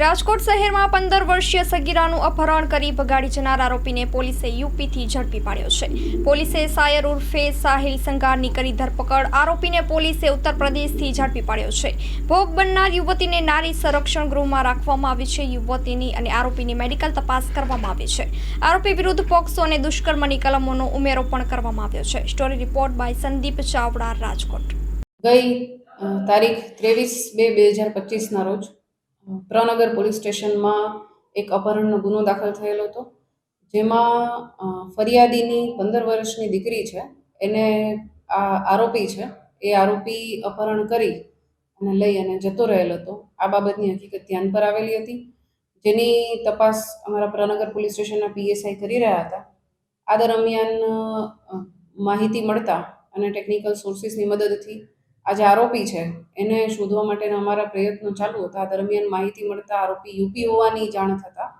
રાજકોટ શહેરમાં પંદર વર્ષીય સગીરાનું અપહરણ કરી ભગાડી જનાર આરોપીને પોલીસે યુપીથી ઝડપી પાડ્યો છે. પોલીસે સાયર ઉર્ફે સાહિલ સંઘારની કરી ધરપકડ આરોપીને પોલીસે ઉત્તર પ્રદેશથી ઝડપી પાડ્યો છે. ભોગ બનનાર યુવતીને નારી સંરક્ષણ ગૃહમાં રાખવામાં આવી છે. યુવતીની અને આરોપીની મેડિકલ તપાસ કરવામાં આવી છે. આરોપી વિરુદ્ધ પોક્સો અને દુષ્કર્મની કલમોનો ઉમેરો પણ કરવામાં આવ્યો છે. Story report by Sandeep Chavda, Rajkot. ગઈ તારીખ ત્રેવીસ બે બે હજાર પચીસના રોજ પ્રનગર પોલીસ સ્ટેશનમાં એક અપહરણનો ગુનો દાખલ થયેલો હતો, જેમાં ફરિયાદીની પંદર વર્ષની દીકરી છે, એને આ આરોપી છે, એ આરોપી અપહરણ કરી અને લઈ અને જતો રહેલ હતો. આ બાબતની હકીકત ધ્યાન પર આવેલી હતી. જેની તપાસ અમારા પ્રનગર પોલીસ સ્ટેશનના પીએસઆઈ કરી રહ્યા હતા. આ દરમિયાન માહિતી મળતા અને ટેકનિકલ સોર્સિસની મદદથી આ જે આરોપી છે. એને શોધવા માટેના અમારા પ્રયત્નો ચાલુ હતા. દરમિયાન માહિતી મળતા આરોપી યુપી હોવાની જાણ થતાં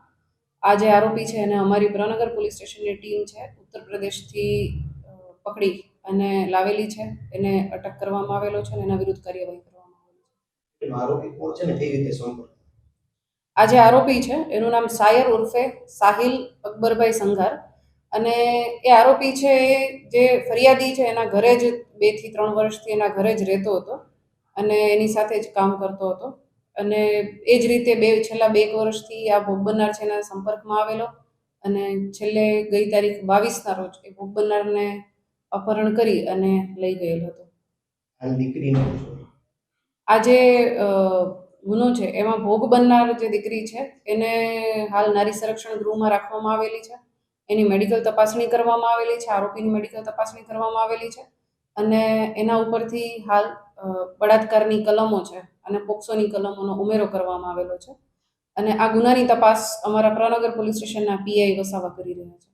આ જે આરોપી છે એને અમારી પ્રનગર પોલીસ સ્ટેશનની ટીમ છે ઉત્તર પ્રદેશથી પકડી અને લાવેલી છે. એને અટક કરવામાં આવેલો છે અને એના વિરુદ્ધ કાર્યવાહી કરવામાં આવેલી છે. એનો આરોપી છે ને? કઈ રીતે આ જે આરોપી છે એનું નામ સાયર ઉર્ફે સાહિલ અકબરભાઈ સંઘાર. અને એ આરોપી છે એ જે ફરિયાદી છે એના ઘરે જ બેથી ત્રણ વર્ષથી એના ઘરે જ રહેતો હતો અને એની સાથે જ કામ કરતો હતો. અને એ જ રીતે બે છેલ્લા બે વર્ષથી આ ભોગ બનનાર છે એના સંપર્કમાં આવેલો અને છેલ્લે ગઈ તારીખ બાવીસના રોજ એ ભોગ બનનારને અપહરણ કરી અને લઈ ગયેલો હતો. આ જે ગુનો છે. એમાં ભોગ બનનાર જે દીકરી છે એને હાલ નારી સંરક્ષણ ગૃહમાં રાખવામાં આવેલી છે. એની મેડિકલ તપાસણી કરવામાં આવેલી છે, આરોપીની મેડિકલ તપાસણી કરવામાં આવેલી છે અને એના ઉપરથી હાલ બળાત્કારની કલમો છે અને પોક્સોની કલમોનો ઉમેરો કરવામાં આવેલો છે અને આ ગુનાની તપાસ અમારા પ્રનગર પોલીસ સ્ટેશનના પીઆઈ વસાવા કરી રહ્યા છે.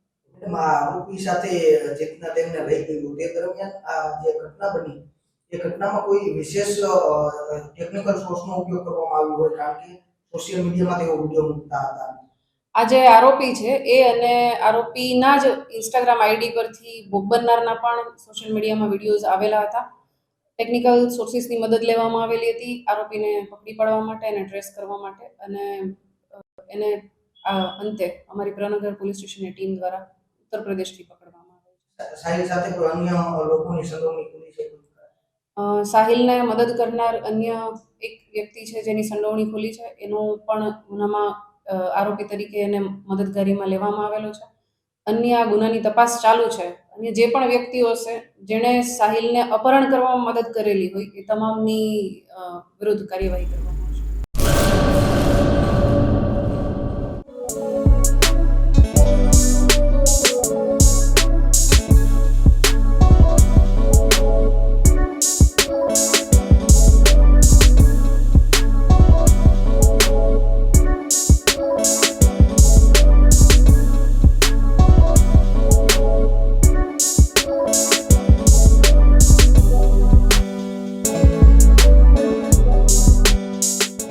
આરોપી સાથે જે તેમને લઈ ગયું તે દરમિયાન આ જે ઘટના બની, એ ઘટનામાં કોઈ વિશેષ ટેકનિકલ સોર્સનો ઉપયોગ કરવામાં આવ્યો હોય, કારણ કે સોશિયલ મીડિયામાં તેઓ વીડિયો મૂકતા હતા. આ જે આરોપી છે એ અને આરોપીના જ ઇન્સ્ટાગ્રામ આઈડી પરથી ભોગ બનનારના પણ સોશિયલ મીડિયામાં વિડીયોઝ આવેલા હતા. ટેકનિકલ સોર્સિસની મદદ લેવામાં આવેલી હતી આરોપીને પકડી પાડવા માટે અને ટ્રેસ કરવા માટે અને એને આ અંતે અમારી પ્રનગર પોલીસ સ્ટેશનની ટીમ દ્વારા ઉત્તર પ્રદેશથી પકડવામાં આવે છે. સાહિલ સાથે કોઈ અન્ય લોકોની સંડોવણી ખુલી સાહિલને મદદ કરનાર અન્ય એક વ્યક્તિ છે જેની સંડોવણી ખુલી છે એનું પણ ગુનામાં આરોપી તરીકે એને મદદગારીમાં લેવામાં આવેલો છે. અન્ય આ ગુનાની તપાસ ચાલુ છે. અને જે પણ વ્યક્તિઓ છે જેણે સાહિલને અપહરણ કરવામાં મદદ કરેલી હોય, એ તમામની વિરુદ્ધ કાર્યવાહી કરવામાં